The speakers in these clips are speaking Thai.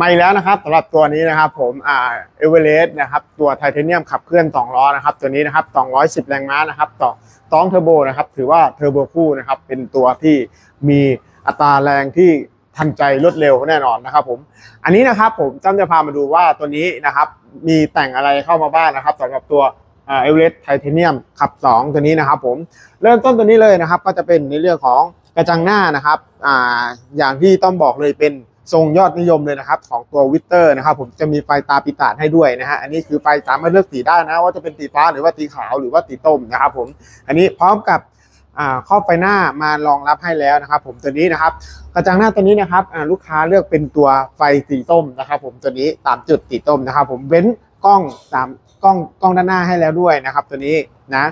มาอีกแล้วนะครับสำหรับตัวนี้นะครับผมอ่าเอเวอเรสต์นะครับตัวไทเทเนียมขับเคลื่อน2ล้อนะครับตัวนี้นะครับ 210 แรงม้านะครับต่อต้องเทอร์โบนะครับถือว่าเทอร์โบคู่นะครับเป็นตัวที่มีอัตราแรงที่ทันใจรวดเร็วแน่นอนนะครับผมอันนี้นะครับผมจ้ำจะพามาดูว่าตัวนี้นะครับมีแต่งอะไรเข้ามาบ้างนะครับสำหรับตัวเอเวอเรสต์ไทเทเนียมขับ 2 ตัวนี้นะครับผมเริ่มต้นตัวนี้เลยนะครับก็จะเป็นในเรื่องของกระจังหน้านะครับอ่าอย่างที่ต้องบอกเลยเป็น ทรงยอดนิยมเลยนะครับของตัววิเตอร์นะครับผมจะมีไฟตาปิตาให้ด้วยนะฮะอันนี้คือไฟสามารถเลือกสีได้นะว่าจะเป็นสีฟ้าหรือว่าสีขาวหรือว่าสีต้มนะครับผมอันนี้พร้อมกับอ่าครอบไฟหน้ามารองรับให้แล้วนะครับ ผมตัวนี้นะครับกระจังหน้าตัวนี้นะครับลูกค้าเลือกเป็นตัวไฟสีต้มนะครับ ผมตัวนี้ตามจุดสีต้มนะครับ ผมเว้นกล้องตามกล้องกล้องด้านหน้าให้แล้วด้วยนะครับ ตัวนี้นะ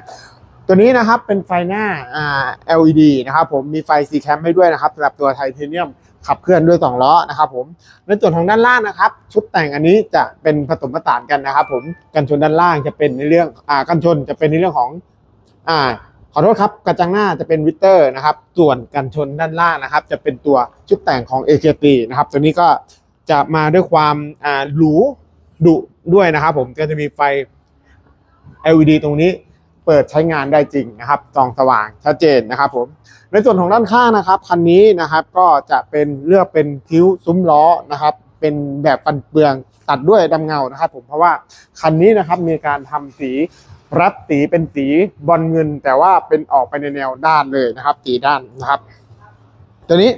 ตัวนี้นะครับเป็นไฟหน้าอ่า LED นะครับผมมีไฟ C cam ให้ด้วยนะครับสำหรับตัวไทเทเนียม ขับเคลื่อนด้วย2ล้อนะครับผมในส่วนของด้านล่างนะครับ ชุดแต่งอันนี้จะเป็นผสมผสานกันนะครับผมกันชนด้านล่างจะเป็นในเรื่องอ่ากันชนจะเป็นในเรื่องของอ่าขอโทษครับกระจังหน้าจะเป็นวิเตอร์นะครับส่วนกันชนด้านล่างนะครับ จะเป็นตัวชุดแต่งของ AKT นะครับตัวนี้ก็จะมาด้วยความอ่าหรูดุด้วยนะครับผมก็จะมีไฟ LED ตรงนี้ เปิดใช้งานได้จริงนะครับส่องสว่างชัดเจนนะครับผมในส่วนของด้านข้างนะครับคันนี้นะครับก็จะเป็นเลือกเป็นคิ้วซุ้มล้อนะครับ เป็นแบบฟันเปลืองตัดด้วยดำเงานะครับ ผมเพราะว่าคันนี้นะครับมีการทำสีรับสีเป็นสีบอลเงิน แต่ว่าเป็นออกไปในแนวด้านเลยนะครับ สีด้านนะครับ ตัวนี้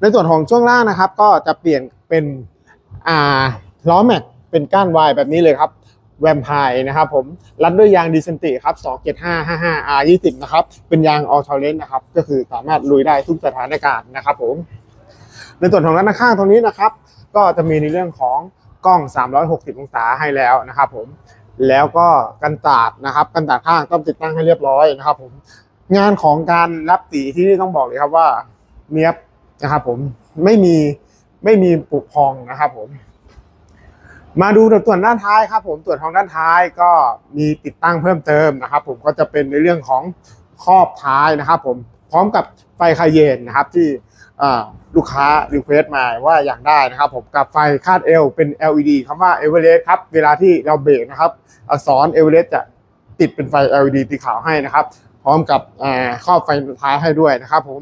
ในส่วนของช่วงล่างนะครับ ก็จะเปลี่ยนเป็นอ่าล้อแม็กเป็นก้านวายแบบนี้เลยครับ แวมไพร์นะครับผมรัดด้วยยางดีเซนติครับ27555 R20 นะครับเป็นยางออท l เลนนะครับก็คือสามารถลุยได้ทุกสถานการณ์นะครับผมในส่วนของด้านข้างตรงนี้นะครับ ก็จะมีในเรื่องของกล้อง 360 องศาให้แล้วนะครับผมแล้วก็กันตาดนะครับกันตาดข้างต้องติดตั้งให้เรียบร้อยนะครับผมงานของการรับสีที่นี่ต้องบอกเลยครับว่าเนียบนะครับผมไม่มีไม่มีปุกพองนะครับผม มาดูส่วนด้านท้ายครับผมส่วนของด้านท้ายก็มีติดตั้งเพิ่มเติมนะครับ ผมก็จะเป็นในเรื่องของครอบท้ายนะครับ ผมพร้อมกับไฟคาเยนนะครับที่ลูกค้ารีเควสมาว่าอยากได้นะครับ ผมกับไฟคาดเอวเป็น LED คำว่าเอเวอเรสต์ครับเวลาที่เราเบรกนะครับ อักษรเอเวอเรสต์จะติดเป็นไฟ LED สีขาวให้นะครับ พร้อมกับครอบไฟท้ายให้ด้วยนะครับ ผม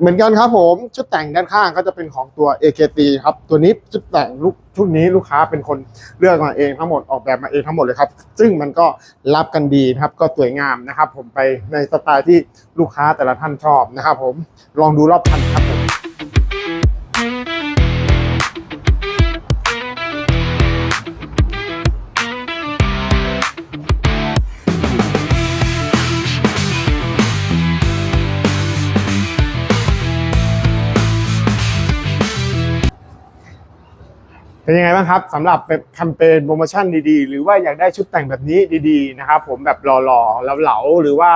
เหมือนกันครับผมชุดแต่งด้านข้างก็จะเป็นของตัว AKT ครับตัวนี้ชุดแต่งลูกชุดนี้ลูกค้าเป็นคนเลือกมาเองทั้งหมดออกแบบมาเองทั้งหมดเลยครับ ซึ่งมันก็รับกันดีนะครับก็สวยงามนะครับ ผมไปในสไตล์ที่ลูกค้าแต่ละท่านชอบนะครับผมลองดูรอบคันครับผม เป็นยังไงบ้างครับสำหรับแคมเปญโปรโมชั่นดีๆ หรือว่าอยากได้ชุดแต่งแบบนี้ดีๆนะครับผมแบบหล่อๆเหลาๆหรือว่า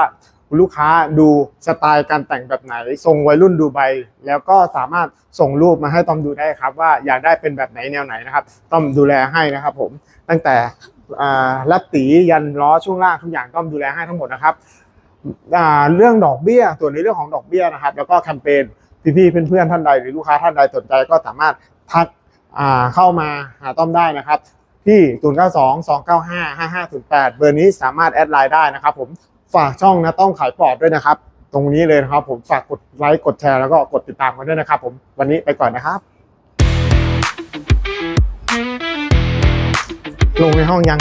ลูกค้าดูสไตล์การแต่งแบบไหนทรงวัยรุ่นดูใบ แล้วก็สามารถส่งรูปมาให้ต้อมดูได้ครับ ว่าอยากได้เป็นแบบไหนแนวไหนนะครับต้อมดูแลให้นะครับ ผมตั้งแต่ลัดตียันล้อช่วงล่างทุกอย่างต้อมดูแลให้ทั้งหมดนะครับเรื่องดอกเบี้ยส่วนในเรื่องของดอกเบี้ยนะครับ แล้วก็แคมเปญพี่ๆเพื่อนๆท่านใดหรือลูกค้าท่านใดสนใจก็สามารถทัก เข้ามาหาต้อมได้นะครับ ที่ 0 9 2 2 9 5 5 5 0 8 เบอร์นี้สามารถแอดไลน์ได้นะครับผมฝากช่องนะต้องขายปอดด้วยนะครับ ตรงนี้เลยนะครับผมฝากกดไลค์กดแชร์แล้วก็กดติดตามกันด้วยนะครับผมวันนี้ไปก่อนนะครับ ลงในห้องยัง